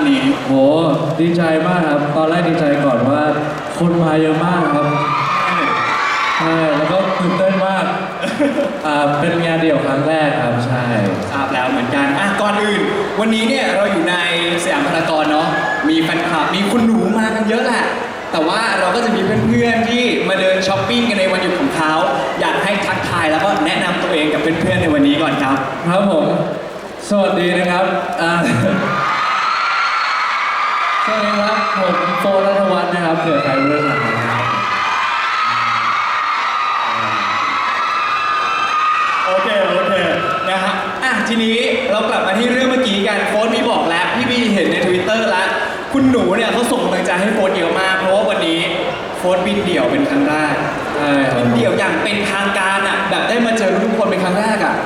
งไงบ้างวันนี้ โห ดีใจมากครับ ตอนแรกดีใจก่อนว่า คนมาเยอะมากครับ ใช่ แล้วก็ตื่นเต้นมากอ่าเป็นงานเดี่ยวครั้งแรกครับ ใช่ ทราบแล้วเหมือนกัน อะ ก่อนอื่น วันนี้เนี่ยเราอยู่ในสยามพารากอนเนาะ มีแฟนคลับ มีคุณหนูมากันเยอะแหละ แต่ว่าเราก็จะมีเพื่อนๆที่มาเดินช้อปปิ้งกันในวันหยุดของเขา อยากให้ทักทายแล้วก็แนะนำตัวเองกับเพื่อนๆในวันนี้ก่อนครับ ครับผม สวัสดีนะครับอ่า สวัสดีครับผมโฟร์รัตวัฒน์นะครับเผื่อใครไม่รู้จักนะครับโอเค โอเค นะฮะอะทีนี้เรากลับมาที่เรื่องเมื่อกี้กันโฟนมีบอกแล้ว พี่บีเห็นในทวิตเตอร์แล้ว คุณหนูเนี่ยเขาส่งกำลังใจให้โฟนเยอะมาก เพราะว่าวันนี้โฟนบินเดี่ยวเป็นครั้งแรกบบินเดี่ยวอย่างเป็นทางการอะแบบได้มาเจอทุกคนเป็นครั้งแรกอะ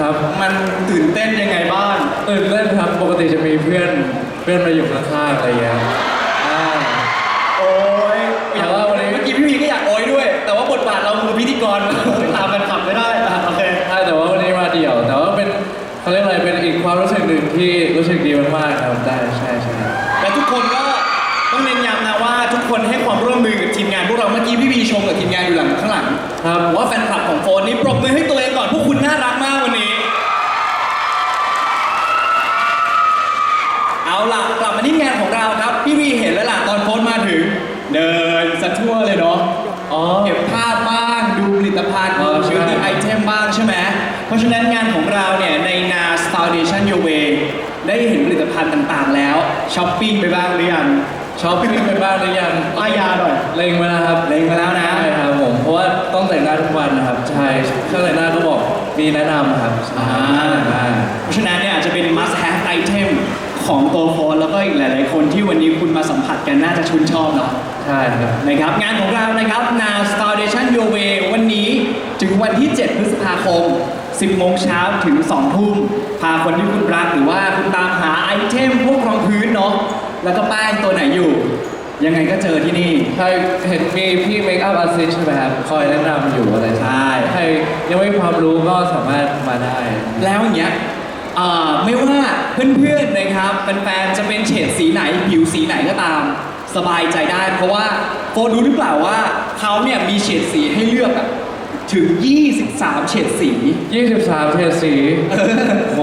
ครับ มันตื่นเต้นยังไงบ้างตื่นเต้นครับปกติจะมีเพื่อน เพื่อนมาอยู่ข้างๆอะไรอย่างเงี้ยอ่า โอ้ยแต่ว่าวันนี้ เมื่อกี้พี่วีก็อยากโอยด้วย แต่ว่าบทบาทเราคือพิธีกรมันไม่ตามแฟนคลับไม่ได้อะโอเค ใช่แต่ว่าวันนี้มาเดี่ยว แต่ว่าเป็นเขาเรียกอะไรเป็นอีกความรู้สึกหนึ่งที่รู้สึกดีมากๆครับได้ใช่ใช่ และทุกคนก็ต้องเน้นย้ำนะว่าทุกคนให้ความร่วมมือกับทีมงานพวกเราเมื่อกี้พี่วีชมกับทีมงานอยู่หลังข้างหลังครับ ว่าแฟนคลับของโฟนนี้ปรบมือให้ตัวเองก่อนพวกคุณน่ารักมากวันนี้ เอาล่ะกลับมาที่งานของเราครับ พี่วีเห็นแล้วล่ะตอนโฟนมาถึง เดินสะทั่วเลยเนาะ อ๋อ เก็บภาพบ้างดูผลิตภัณฑ์ เอ ดู อใช่ ชีวิตไอเทมบ้างใช่ไหมเพราะฉะนั้นงานของเราเนี่ยใน NAS Foundation Your Way ได้เห็นผลิตภัณฑ์ต่างๆ แล้ว ช้อปปิ้งไปบ้างหรือยังช้อปปิ้งไปบ้างหรือยังป้ายยาหน่อยเล็งมาแล้วครับเล็งมาแล้วนะใช่ครับผมเพราะว่าต้องแต่งหน้าทุกวันนะครับใช่ช่างแต่งหน้าก็บอกมีแนะนำครับอ่าอ่าเพราะฉะนั้นเนี่ยอาจจะเป็น must have item ของตัวโฟนแล้วก็อีกหลาย ๆ คนที่วันนี้คุณมาสัมผัสกันน่าจะชื่นชอบเนาะใช่ครับนะครับ งานของเรานะครับ NAS Foundation Your Way วันนี้ถึงวันที่ 7 พฤษภาคม 10 โมงเช้าถึง 2 ทุ่ม พาคนที่คุณรักหรือว่าคุณตามหาไอเทมพวกรองพื้นเนาะแล้วก็ป้ายตัวไหนอยู่ ยังไงก็เจอที่นี่ ใครเห็นมีพี่เมคอัพอาร์ติสใช่ไหมครับคอยแนะนำอยู่อะไรใช่ใครยังไม่มีความรู้ก็สามารถมาได้ แล้วอย่างเงี้ยเอ่อไม่ว่า เพื่อนๆนะครับแฟนๆจะเป็นเฉดสีไหนผิวสีไหนก็ตามสบายใจได้ เพราะว่าโฟนรู้หรือเปล่าว่าเขาเนี่ยมีเฉดสีให้เลือกอะ ถึง 23 เฉดสี 23เทสี โห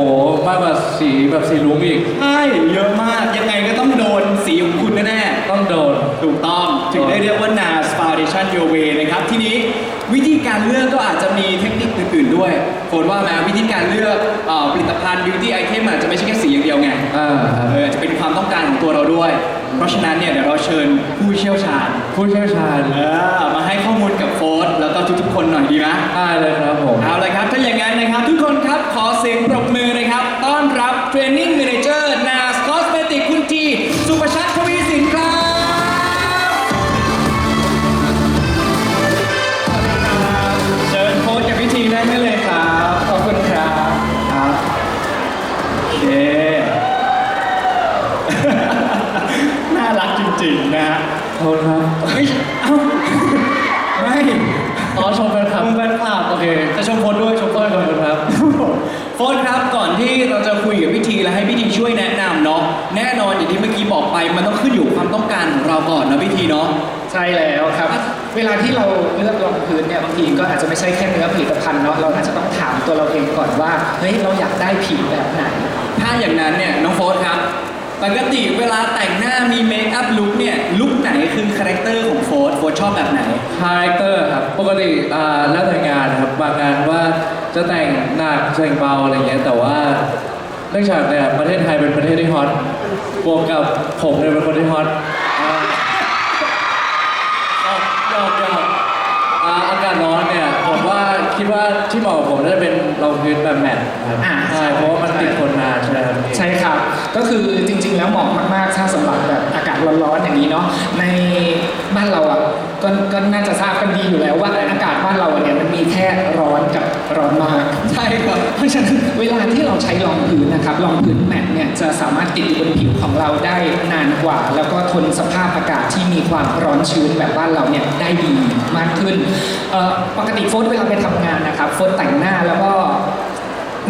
มากกว่าสีแบบสีลุ้งอีก ใช่เยอะมาก ยังไงก็ต้องโดนสีของคุณแน่ๆต้องโดนถูกต้องถึงได้เรียกว่า NAS Foundation Your Way นะครับ ทีนี้วิธีการเลือกก็อาจจะมีเทคนิคอื่นๆด้วยโฟนว่าไหมวิธีการเลือกเอ่อผลิตภัณฑ์ beauty item อาจจะไม่ใช่แค่สีอย่างเดียวไง อ่าครับ เออจะเป็นความต้องการของตัวเราด้วยเพ ราะฉะนั้นเนี่ยเดี๋ยวเราเชิญผู้เชี่ยวชาญผู้เชี่ยวชาญเออมาให้ข้อมูลกับโฟนแล้วก็ทุกๆคนหน่อยดีไหมได้เลยครับผมเอาละครับถ้าอย่างนั้นนะครับ ทุกคนครับขอเสียงปรบมือนะครับ ต้อนรับเทรนนิ่ง เคจะชมโค้ชด้วยชมโค้ชขอบคุณครับโค้ชครับก่อนที่เราจะคุยกับพิธีและให้พิธีช่วยแนะนำเนาะแน่นอนอย่างที่เมื่อกี้บอกไป มันต้องขึ้นอยู่กับความต้องการของเราก่อนนะพิธีเนาะ ใช่แล้วครับ เวลาที่เราเลือกรองพื้นเนี่ยบางทีก็อาจจะไม่ใช่แค่เนื้อผลิตภัณฑ์เนาะเราอาจจะต้องถามตัวเราเองก่อนว่าเฮ้ยเราอยากได้ผิวแบบไหน ถ้าอย่างนั้นเนี่ยน้องโฟสครับ ปกติเวลาแต่งหน้ามีเมคอัพลุคเนี่ยลุคไหนคือคาแรคเตอร์ของโฟสโฟสชอบแบบไหน คาแรคเตอร์ครับปกติอ่าแล้วแต่งานนะครับบางงานว่าจะแต่งหนักแต่งเบาอะไรเงี้ยแต่ว่าเนื่องจากเนี่ยประเทศไทยเป็นประเทศที่ฮอตบวกกับผมเนี่ยเป็นคนที่ฮอตอ่าหยอกหยอกอ่าอากาศร้อนเนี่ยผมว่าคิดว่าที่เหมาะกับผมน่าจะเป็น รองพื้นแบบแมตต์ครับอ่า ใช่เพราะว่ามันติดทนนานใช่ไหมครับ ใช่ครับ ก็คือจริงๆ แล้วเหมาะมากๆ ถ้าสำหรับแบบอากาศร้อนๆ อย่างนี้เนาะ ในบ้านเราอะ ก็ก็น่าจะทราบกันดีอยู่แล้วว่าอากาศบ้านเราเนี่ยมันมีแค่ร้อนกับร้อนมากราะฉะนั้นเวลาที่เราใช้รองพื้นนะครับรองพื้นแมตต์เนี่ยจะสามารถติดอยู่บนผิวของเราได้นานกว่า แล้วก็ทนสภาพอากาศที่มีความร้อนชื้นแบบบ้านเราเนี่ยได้ดีมากขึ้นเอ่อปกติโฟนเวลาไปทำงานนะครับโฟนแต่งหน้าแล้วก็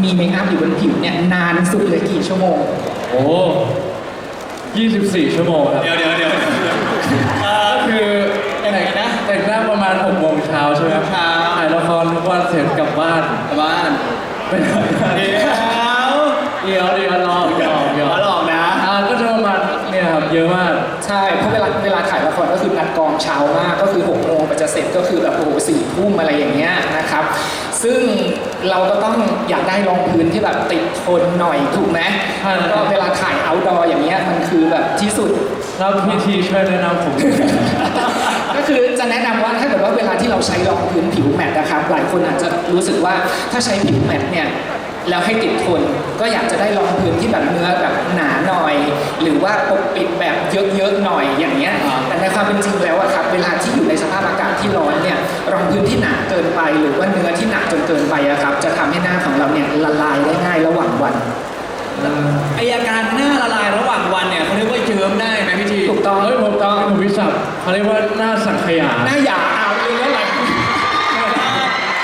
มีเมคอัพอยู่บนผิวเนี่ยนานสุดเลยกี่ชั่วโมง โอ้24 ชั่วโมงครับเดี๋ยวเดี๋ยวเดี๋ยวเอ่อก็คือยัง ไงกันนะแต่งหน้าประมาณ6โมงเช้าใช่ไหมครับเช้าถ่ายละครทุกวันเสร็จกลับบ้านกลับบ้านไปถ่ายงานเดี๋ยวเดี๋ยวเดี๋ยวรอหยอกหยอกมาหลอกนะอ่าก็จะประมาณเนี่ยครับเยอะมาก ใช่เพราะเวลาเวลาถ่ายละครก็คือนัดกองเช้ามากก็คือ6กโมงไปจะเสร็จก็คือแบบโอ้โหสี่ทุ่มอะไรอย่างเงี้ยนะครับ ซึ่งเราก็ต้องอยากได้รองพื้นที่แบบติดทนหน่อยถูกไหมใช่ แล้วก็เวลาถ่ายเอาท์ดอร์อย่างเงี้ยมันคือแบบที่สุด แล้วพีทีช่วยแนะนำผมก็ คือจะแนะนำว่าถ้าเกิดว่าเวลาที่เราใช้รองพื้นผิวแมตต์นะครับ หลายคนอาจจะรู้สึกว่าถ้าใช้ผิวแมตต์เนี่ยแล้วให้ติดทนก็อยากจะได้รองพื้นที่แบบเนื้อแบบหนาหน่อย หรือว่าปกปิดแบบเยอะๆหน่อยอย่างเงี้ยแต่ในความเป็นจริงแล้วอะครับเวลาที่อยู่ในสภาพอากาศที่ร้อนเนี่ยรองพื้นที่หนาเกินไป หรือว่าเนื้อที่หนาจนเกินไปอะครับจะทำให้หน้าของเราเนี่ยละลายได้ง่ายระหว่างวันไออาการหน้าละลายระหว่างวันเนี่ยเขาเรียกว่า ถูกต้องเฮ้ยผมต้องผมวิสับเขาเรียกว่าหน้าสังขยา หน้าหยาเอาเลยแล้วอะไร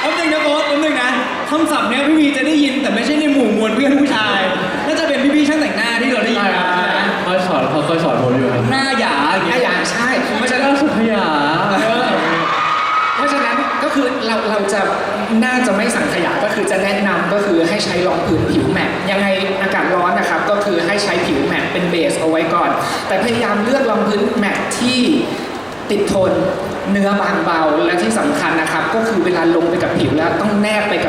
แป๊บนึงนะโบ๊ทแป๊บนึงนะคำศัพท์เนี้ยพี่วีจะได้ยินแต่ไม่ใช่ในหมู่มวลเพื่อนผู้ชาย น่าจะเป็นพี่ๆช่างแต่งหน้าที่เราได้ยินมาใช่ไหมเขาสอนเขาเคยสอนผมอยู่ครับหน้าหยาอย่างหเงี้น้ายหยาใช่เพราะฉะหนั้นน้าสังขยาเพราะฉะนั้นก็คือ เราจะน่าจะไม่สั่งขยะก็คือจะแนะนำก็คือให้ใช้รองพื้นผิวแมทยังไงอากาศร้อนนะครับก็คือให้ใช้ผิวแมทเป็นเบสเอาไว้ก่อน แต่พยายามเลือกรองพื้นแมทที่ติดทนเนื้อบางเบาและที่สำคัญนะครับ ก็คือเวลาลงไปกับผิวแล้วต้องแนบไปกับ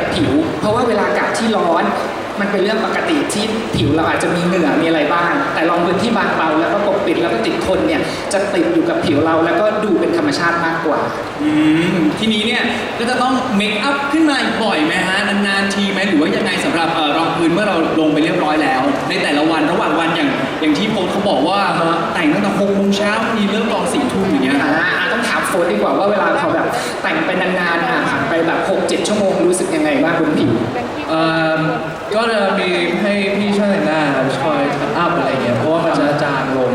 ร้อน มันเป็นเรื่องปกติที่ผิวเราอาจจะมีเหงื่อมีอะไรบ้าง แต่รองพื้นที่บางเบาแล้วก็ปกปิดแล้วก็ติดทนเนี่ยจะติดอยู่กับผิวเราแล้วก็ดูเป็นธรรมชาติมากกว่า อืมทีนี้เนี่ยก็จะต้องเมคอัพขึ้นมาอีกบ่อยไหมฮะนานๆทีไหมหรือว่ายังไงสำหรับเอ่อรองพื้นเมื่อเราลงไปเรียบร้อยแล้ว ในแต่ละวันระหว่างวันอย่างอย่างที่โพสต์เขาบอกว่าแต่งตั้งแต่หกโมงเช้ามีเริ่มตอนสี่ทุ่มอย่างเงี้ย อ่าอ่าต้องถามโฟนดีกว่าว่าเวลาเขาแบบแต่งไปนานๆอะผ่านไปแบบ6 7 ชั่วโมงรู้สึกยังไงบ้างบนผิว เอ่อก็จะมีให้พี่ช่างแต่งหน้าครับช่วยทัดอัพอะไรเงี้ยเพราะว่ามันจะจางลง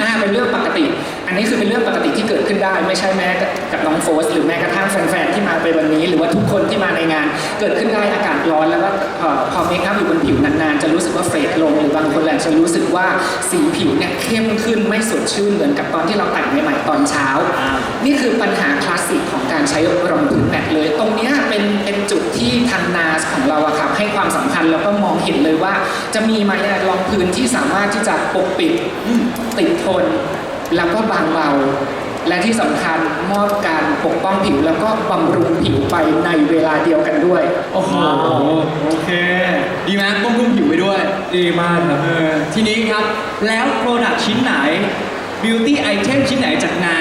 อ่าเป็นเรื่องปกติ อันนี้คือเป็นเรื่องปกติที่เกิดขึ้นได้ ไม่ใช่แม้แต่ กับน้องโฟสหรือแม้กระทั่งแฟนๆที่มาไปวันนี้ หรือว่าทุกคนที่มาในงาน เกิดขึ้นได้อากาศร้อนแล้วก็เอ่อพอเมคอัพอยู่บนผิวนานๆ จะรู้สึกว่าเฟดลงหรือบางคนแหละจะรู้สึกว่าสีผิวเนี่ยเข้มขึ้นไม่สดชื่นเหมือนกับตอนที่เราแต่งใหม่ๆตอนเช้าอ่านี่คือปัญหาคลาสสิกของการใช้รองพื้นแมตต์เลย ตรงเนี้ยเป็นเป็นจุดที่ทางนาสของเราอะครับให้ความสำคัญแล้วก็มองเห็นเลยว่า จะมีไหมอะรองพื้นที่สามารถที่จะปกปิดติดทนแล้วก็บางเบา และที่สำคัญมอบการปกป้องผิวแล้วก็บำรุงผิวไปในเวลาเดียวกันด้วย โอ้โหโอเค ดีไหมบำรุงผิวไปด้วย ดีมากครับเออทีนี้ครับ แล้วโปรดักชิ้นไหน beauty item ชิ้นไหนจากนา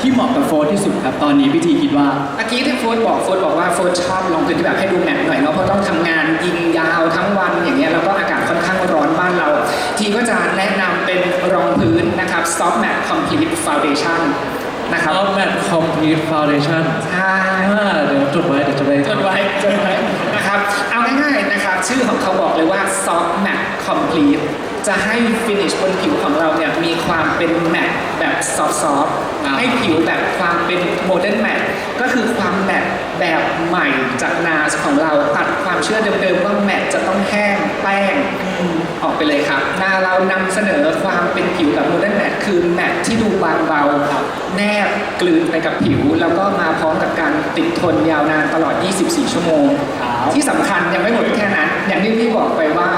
ที่เหมาะกับโฟร์ที่สุดครับ ตอนนี้พี่ทีคิดว่า เมื่อกี้ที่โฟนบอกโฟนบอกว่าโฟนชอบลองพื้นที่แบบให้ดูแมทหน่อยเนาะเพราะต้องทำงานยิงยาวทั้งวันอย่างเงี้ยแล้วก็อากาศค่อนข้างร้อนบ้านเรา ทีก็จะแนะนำเป็นรองพื้นนะครับ Soft Matte Complete Foundation นะครับเอาแมทคอมพลีทฟาวเดชั่นใช่เดี๋ยวจดไว้เดี๋ยวจะไปจดไว้จดไว้นะครับเอาง่ายๆนะครับ ชื่อของเขาบอกเลยว่า Soft Matte Complete จะให้ finish บนผิวของเราเนี่ยมีความเป็นแมตแบบซอฟต์ครับๆให้ผิวแบบความเป็นโมเดิร์นแมต ก็คือความแมตแบบใหม่จากนาสของเราตัดความเชื่อเดิมๆว่าแมตจะต้องแห้งแป้งออกไปเลยครับหนาเรานำเสนอความเป็นผิวแบบโมเดิร์นแมตคือแมตที่ดูบางเบาแนบกลืนไปกับผิว แล้วก็มาพร้อมกับการติดทนยาวนานตลอด 24 ชั่วโมงครับที่สำคัญยังไม่หมดแค่นั้น อย่างที่พี่บอกไปว่า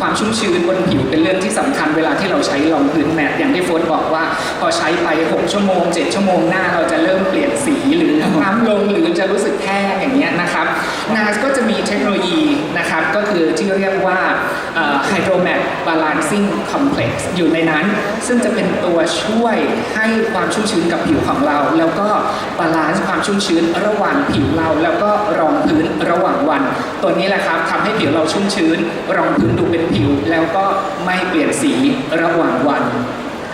ความชุ่มชื้นบนผิวเป็นเรื่องที่สำคัญเวลาที่เราใช้รองพื้นแมทอย่างที่โฟนบอกว่า พอใช้ไป 6 ชั่วโมง 7 ชั่วโมงหน้าเราจะเริ่มเปลี่ยนสีหรือน้ำลงหรือจะรู้สึกแห้งอย่างเงี้ยนะครับนาสก็จะมีเทคโนโลยีนะครับก็คือที่เรียกว่า ไฮโดรแมตบาลานซิ่งคอมเพล็กซ์อยู่ในนั้น ซึ่งจะเป็นตัวช่วยให้ความชุ่มชื้นกับผิวของเรา แล้วก็บาลานซ์ความชุ่มชื้นระหว่างผิวเรา แล้วก็รองพื้นระหว่างวัน ตัวนี้แหละครับทำให้ผิวเราชุ่มชื้น รองพื้นดูเป็นผิว แล้วก็ไม่เปลี่ยนสีระหว่างวัน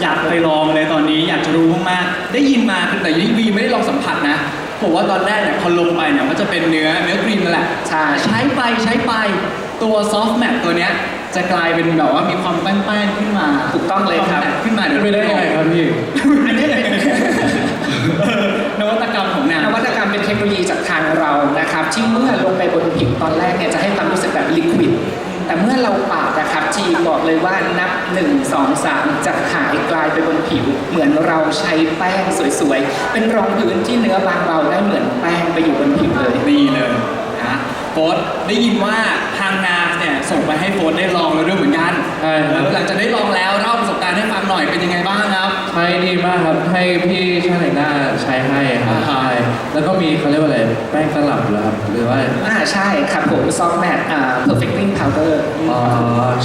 อยากไปลองเลยตอนนี้อยากจะรู้มากๆได้ยินมาแต่ยังวีไม่ได้ลองสัมผัสนะผมว่าตอนแรกเนี่ยพอลงไปเนี่ยมันจะเป็นเนื้อเนื้อกรีนนั่นแหละใช่ใช้ไปใช้ไปตัวซอฟต์แมทตัวเนี้ย จะกลายเป็นแบบว่ามีความแป้นๆขึ้นมาถูกต้องเลยครับ วามแมทขึ้นมาเดี๋ยวไม่ได้ยังไงครับพี่ อันนี้เป็น นวัตกรรมของนาง นวัตกรรมเป็นเทคโนโลยีจากทางเรานะครับที่เมื่อลงไปบนผิวตอนแรกเนี่ยจะให้ความรู้สึกแบบลิควิดแต่เมื่อเราปาดนะครับทีมบอกเลยว่านับ 1 2 3 จะหายกลายไปบนผิว เหมือนเราใช้แป้งสวยๆ เป็นรองพื้นที่เนื้อบางเบาได้เหมือนแป้งไปอยู่บนผิวเลย นี่เลยนะโฟสได้ยินว่าทางนาเนี่ย ส่งไปให้โฟสได้ลองแล้วด้วยเหมือนกันใช่ครับ หลังจากได้ลองแล้วเล่าประสบการณ์ให้ฟังหน่อยเป็นยังไงบ้างครับ ใช้ดีมากครับ ให้พี่ช่างแต่งหน้าใช้ให้ครับอ่าฮะใช่แล้วก็มีเขาเรียกว่าอะไร แป้งตลับเหรอครับ หรือว่า อ่าใช่ครับผมซอฟต์แมทอ่า perfecting powder อ๋อ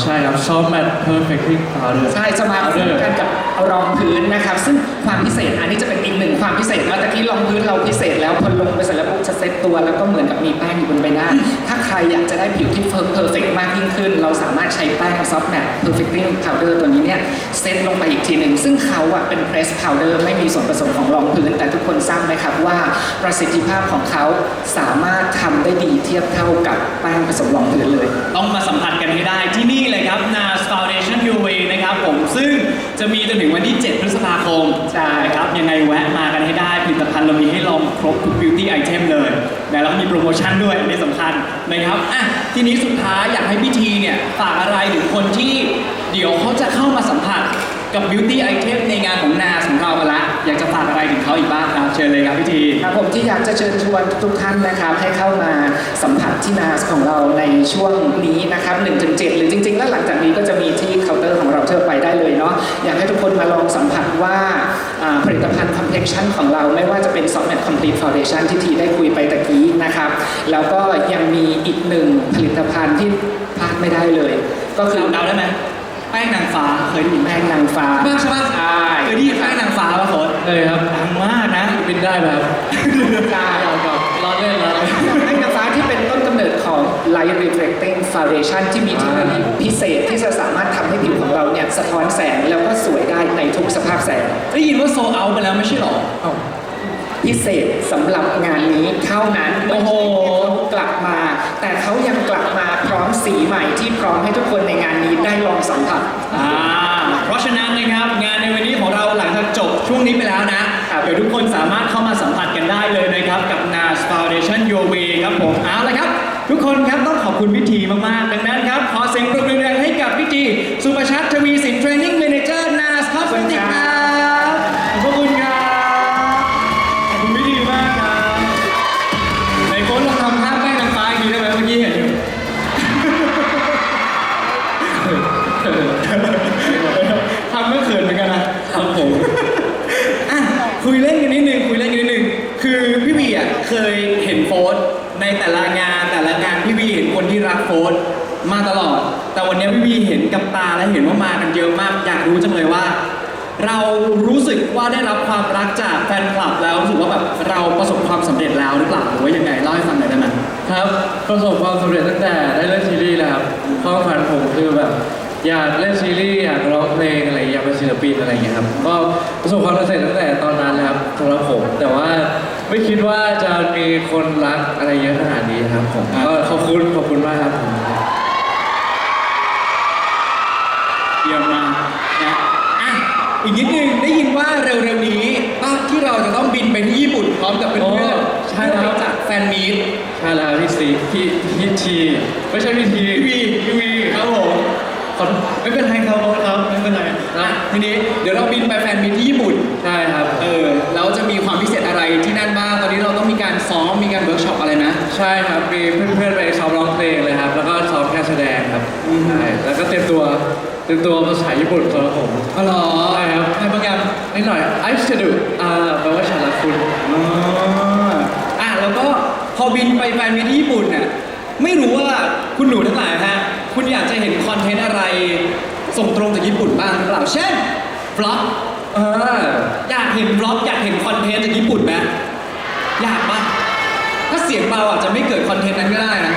ใช่ครับ Soft Matte Perfecting Powder ใช่จะมาคู่กันกับรองพื้นนะครับ ซึ่งความพิเศษอันนี้จะเป็นอีกหนึ่งความพิเศษเมื่อตะกี้รองพื้นเราพิเศษแล้วพอลงไปเสร็จแล้วปุ๊บจะเซ็ตตัวแล้วก็เหมือนกับมีแป้งอยู่บนใบหน้า ถ้าใครอยากจะได้ผิวที่เฟิร์มเพอร์เฟกมากยิ่งขึ้น เราสามารถใช้แป้งซอฟต์แมท perfecting powder ตัวนี้เนี่ยเซตลงไปอีกทีหนึ่ง ซึ่งเขาอะเป็น press powder ไม่มีส่วนผสมของรองพื้น แต่ทุกคนทราบไหมครับว่าประสิทธิภาพของเขาสามารถทำได้ดีเทียบเท่ากับแป้งผสมรองพื้นเลย ต้องมาสัมผัสกันให้ได้ที่นี่เลยครับ NARS Foundation UV นะครับผมซึ่ง จะมีจนถึงวันที่ 7 พฤษภาคม ใช่ครับ ยังไงแวะมากันให้ได้ ผลิตภัณฑ์เรามีให้ลองครบทุก beauty item เลยนะแล้วก็มีโปรโมชั่นด้วยอันนี้สำคัญนะครับอะทีนี้สุดท้ายอยากให้พี่ทีเนี่ยฝากอะไรถึงคนที่เดี๋ยวเขาจะเข้ามาสัมผัสกับ beauty item ในงานของ NARS ของเราละ อยากจะฝากอะไรถึงเขาอีกบ้างครับ เชิญเลยครับพี่ที ครับผมที่อยากจะเชิญชวนทุกท่านนะครับให้เข้ามาสัมผัสที่นาสของเราในช่วงนี้นะครับ1-7หรือจริงๆ แล้วหลังจากนี้ก็จะมีที่ อยากให้ทุกคนมาลองสัมผัสว่าอ่าผลิตภัณฑ์ complexion ของเราไม่ว่าจะเป็น soft matte complete foundation ที่ทีได้คุยไปตะกี้นะครับ แล้วก็ยังมีอีกหนึ่งผลิตภัณฑ์ที่พลาดไม่ได้เลย ก็คือเดาได้ไหมแป้งนางฟ้าเคยได้ยินไหมแป้งนางฟ้าบ้างใช่ปะใช่เคยได้ยินแป้งนางฟ้าป่ะโค้ดเลยครับดังมากนะบินได้ไหมครับใช่ยอมครับร้อนเล่นร้อนเล่นแป้งนางฟ้าที่เป็นต้นกำเนิดของ Light Reflecting Foundation ที่มีเทคโนโลยีพิเศษที่จะสามารถทำให้ผิวของเราเนี่ยสะท้อนแสงแล้วก็สวยได้ในทุกสภาพแสง ได้ยินว่าโซเอาไปแล้วไม่ใช่หรอ พิเศษสำหรับงานนี้เท่านั้นโอ้โหกลับมา แต่เขายังกลับมาพร้อมสีใหม่ที่พร้อมให้ทุกคนในงานนี้ได้ลองสัมผัส อ่า เพราะฉะนั้นนะครับงานในวันนี้ของเราหลังจากจบช่วงนี้ไปแล้วนะ เดี๋ยวทุกคนสามารถเข้ามาสัมผัสกันได้เลยนะครับ กับ NARS Foundation Your Way ครับผมเอาละครับ ทุกคนครับต้องขอบคุณพิธีมากๆดังนั้นครับ ขอเสียงปรบมือแรงๆให้กับพิธีสุประชัดทวีสินเทรนนิ่งเมนเจอร์นาสครับสวัสดีครับ มาตลอด แต่วันนี้พี่วีเห็นกับตาและเห็นว่ามากันเยอะมาก อยากรู้จังเลยว่า เรารู้สึกว่าได้รับความรักจากแฟนคลับแล้วรู้สึกว่าแบบเราประสบความสำเร็จแล้วหรือเปล่าหรือว่ายังไงเล่าให้ฟังหน่อยได้ไหมครับ ประสบความสำเร็จตั้งแต่ได้เล่นซีรีส์แล้วครับความฝันผมคือแบบ อยากเล่นซีรีส์อยากร้องเพลงอะไรอยากเป็นศิลปินอะไรอย่างเงี้ยครับก็ประสบความสำเร็จตั้งแต่ตอนนั้นแล้วครับสำหรับผมแต่ว่าไม่คิดว่าจะมีคนรักอะไรเยอะขนาดนี้ครับผมก็ขอบคุณขอบคุณมากครับผม เยี่ยมมากนะอะ อีกนิดนึงได้ยินว่าเร็วๆนี้ป้าที่เราจะต้องบินไปที่ญี่ปุ่นพร้อมกับเพื่อนโอ้ๆใช่แล้ว เพื่อไปจัดแฟนมีต ใช่แล้วพี่ซีพี่พี่ทีไม่ใช่พี่ทีพี่วีพี่วีครับผมขอไม่เป็นไรครับครับไม่เป็นไรอะทีนี้เดี๋ยวเราบินไปแฟนมีตที่ญี่ปุ่น ใช่ครับ เออ แล้วจะ มีความพิเศษอะไรที่นั่นบ้าง ตอนนี้เราต้องมีการซ้อม มีการเวิร์กช็อปอะไรนะ ใช่ครับมีเพื่อนๆไปซ้อมร้องเพลงเลยครับ แล้วก็ซ้อมการแสดงครับอืมใช่แล้วก็เตรียมตัวเตรียมตัวภาษาญี่ปุ่นสำหรับผมอ๋อเหรอใช่ครับในโปรแกรมนิดหน่อยไอซ์จะดูอ่าแปลว่าฉันรักคุณอ๋ออะแล้วก็พอบินไปแฟนมีตที่ญี่ปุ่นน่ะไม่รู้ว่าคุณหนูทั้งหลายฮะคุณอยากจะเห็นคอนเทนต์อะไร ส่งตรงจากญี่ปุ่นบ้างหรือเปล่าเช่นบล็อก อ่าอยากเห็นบล็อกอยากเห็นคอนเทนต์จากญี่ปุ่นไหมอยากปะถ้าเสียงเบาอาจจะไม่เกิดคอนเทนต์นั้นก็ได้นะ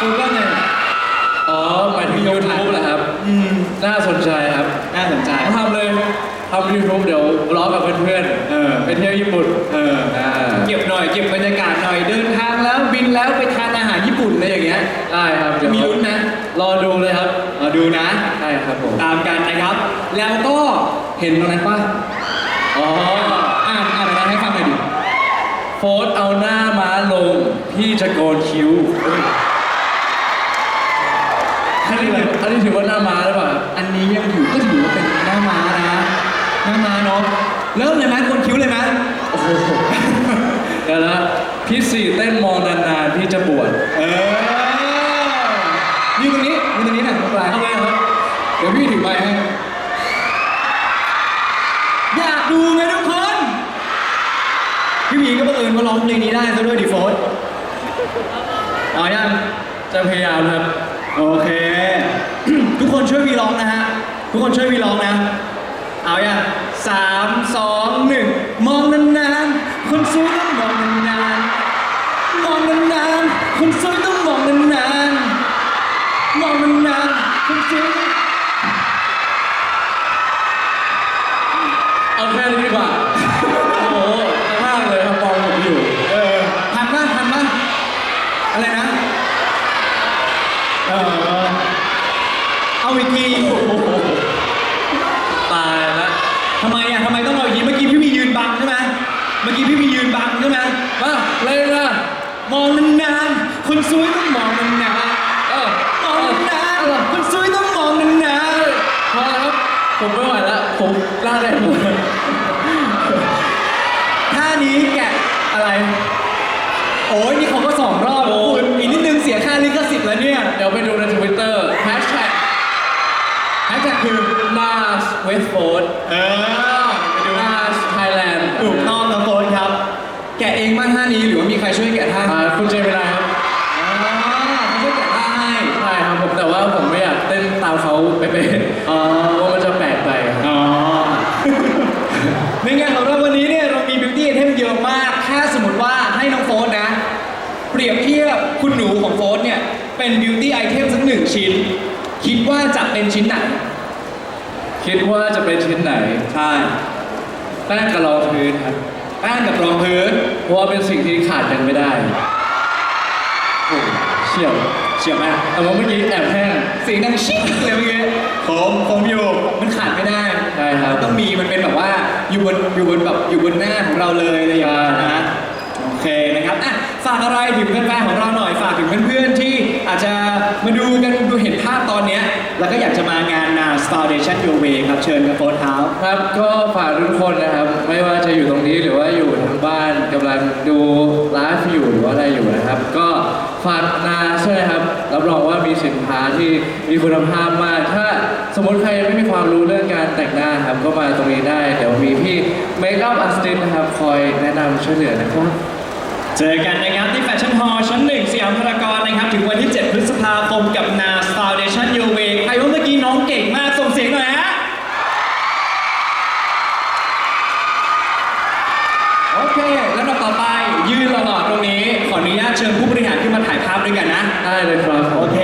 คุณว่าไงอ๋อหมายถึงยูทูบเหรอครับ อืมน่าสนใจครับน่าสนใจทำเลยทำยูทูบเดี๋ยวร้องกับเพื่อนเออเที่ยวญี่ปุ่น เอออ่าเก็บหน่อยเก็บบรรยากาศหน่อยเดินทางแล้วบินแล้วไปทานอาหารญี่ ปุ่นอะไรอย่างเงี้ยได้ครับเดี๋ยวมีลุ้นนะ รอดูเลยครับมาดูนะใช่ครับผมตามกันนะครับ แล้วก็เห็นตรงนั้นปะอ๋ออ่านอ่านอะไรให้ฟังหน่อยดิโฟร์เอาหน้าม้าลงพี่จะโกนคิ้วอันนี้ถืออันนี้ถือว่าหน้าม้าหรือเปล่าครับอันนี้ยังถือก็ถือว่าเป็นหน้าม้านะหน้าม้าเนาะเริ่มเลยไหมคนคิ้วเลยไหมโอ้โหเดี๋ยวนะพี่สี่เต้นมองนานๆพี่ จะบวชเออยืนตรงนี้ยืนตรงนี้หน่อยตรงกลางเอาเลยครับ เดี๋ยวพี่ถือไมค์ให้ อยากดูไงทุกคน พี่หมีก็บังเอิญว่าร้องเพลงนี้ได้ซะด้วยดิโฟสเอายังจะพยายามครับ โอเค ทุกคนช่วยวีร้องนะฮะ ทุกคนช่วยวีร้องนะ เอาอย่างสามสองหนึ่งมองนานๆ คนสวยต้องมองนานๆม องนานๆคนสวยต้องมองนานๆ มองนานๆ คนสวยต้อง เอาแค่นี้ดีกว่า โอ้โหข้างเลยครับมองผมอยู่ เออทันป่ะทันป่ะอะไรนะ เออ เอาอีกที ตายแล้ว ทำไมอะทำไมต้องเอาอย่างนี้เมื่อกี้พี่มียืนบังใช่ไหมเมื่อกี้พี่มียืนบังใช่ไหม มาเล่นนะ มองนานๆ คนสวยต้องมองนาน เออ ๆ มองนานๆ คนสวยต้องมองนาน พอแล้วครับ ผมไม่ไหวแล้ว ผมร่างแดงหมดๆท่านี้แกะอะไร โอ้ยนี่เขาก็สองรอบคุณอีกนิดนึงเสียค่าลิขสิทธิ์แล้วเนี่ย เดี๋ยวไปดูในทวิตเตอร์แฮชแท็กแฮชแท็กคือ NAS Westford เออไปดู NAS Thailand ถูกต้องครับโฟนครับ แกะเองบ้างท่านี้หรือว่ามีใครช่วยแกะท่าอ่าคุณเจมินายครับอ๋อเขาช่วยแกะท่าให้ ใช่ครับผมแต่ว่าผมไม่อยากเต้นตามเขาเป๊ะๆอ๋อเพราะมันจะแปลกไปครับ อ๋อ ในงานของเราวันนี้เนี่ยเรามีบิวตี้ไอเทมเยอะมาก ถ้าสมมติว่าให้น้องโฟนนะ เป รียบเทียบคุณหนูของโฟนเนี่ย เป็นบิวตี้ไอเทมสักหนึ่งชิ้น คิดว่าจะเป็นชิ้นไหน คิดว่าจะเป็นชิ้นไหนใช่แป้งกระรองพื้นครับแป้งกับรองพื้นเพราะว่าเป็นสิ่งที่ขาดกันไม่ได้โอ้เชี่ยวเฉียบไหมแต่ว่าเมื่อกี้แอบแห้งเสียงดังชิ๊กเลยเมื่อกี้ผมผมอยู่มันขาดไม่ได้ใช่ครับต้องมีมันเป็นแบบว่าอยู่บนอยู่บนแบบอยู่บนหน้าของเราเลยอะไรอย่างเงี้ยนะโอเคนะครับอะ ฝากอะไรถึงแฟนๆของเราหน่อยฝากถึงเพื่อนๆที่อาจจะมาดูกันดูเห็นภาพตอนเนี้ยแล้วก็อยากจะมางานนา Foundation Your Way ครับเชิญกับโฟนเท้าครับก็ฝากทุกคนนะครับ ไม่ว่าจะอยู่ตรงนี้หรือว่าอยู่ทางบ้านกำลังดูไลฟ์อยู่หรือว่าอะไรอยู่นะครับ ก็ฝากนาใช่ไหมครับ รับรองว่ามีสินค้าที่มีคุณภาพมาก ถ้าสมมติใครยังไม่มีความรู้เรื่องการแต่งหน้าครับก็มาตรงนี้ได้ เดี๋ยวมีพี่เมคอัพอาร์ติสนะครับคอยแนะนำช่วยเหลือนะครับ เจอกันนะครับที่แฟชั่นฮอลล์ชั้นหนึ่งสยามพารากอนนะครับ ถึงวันที่ 7 พฤษภาคมกับนา Foundation Your Way ใครว่าเมื่อกี้น้องเก่งมากส่งเสียงหน่อยฮะโอเคแล้วเราต่อไปยืนหล่อๆตรงนี้ ขออนุญาตเชิญผู้บริหารขึ้นมาถ่ายภาพด้วยกันนะ ได้เลยครับ โอเค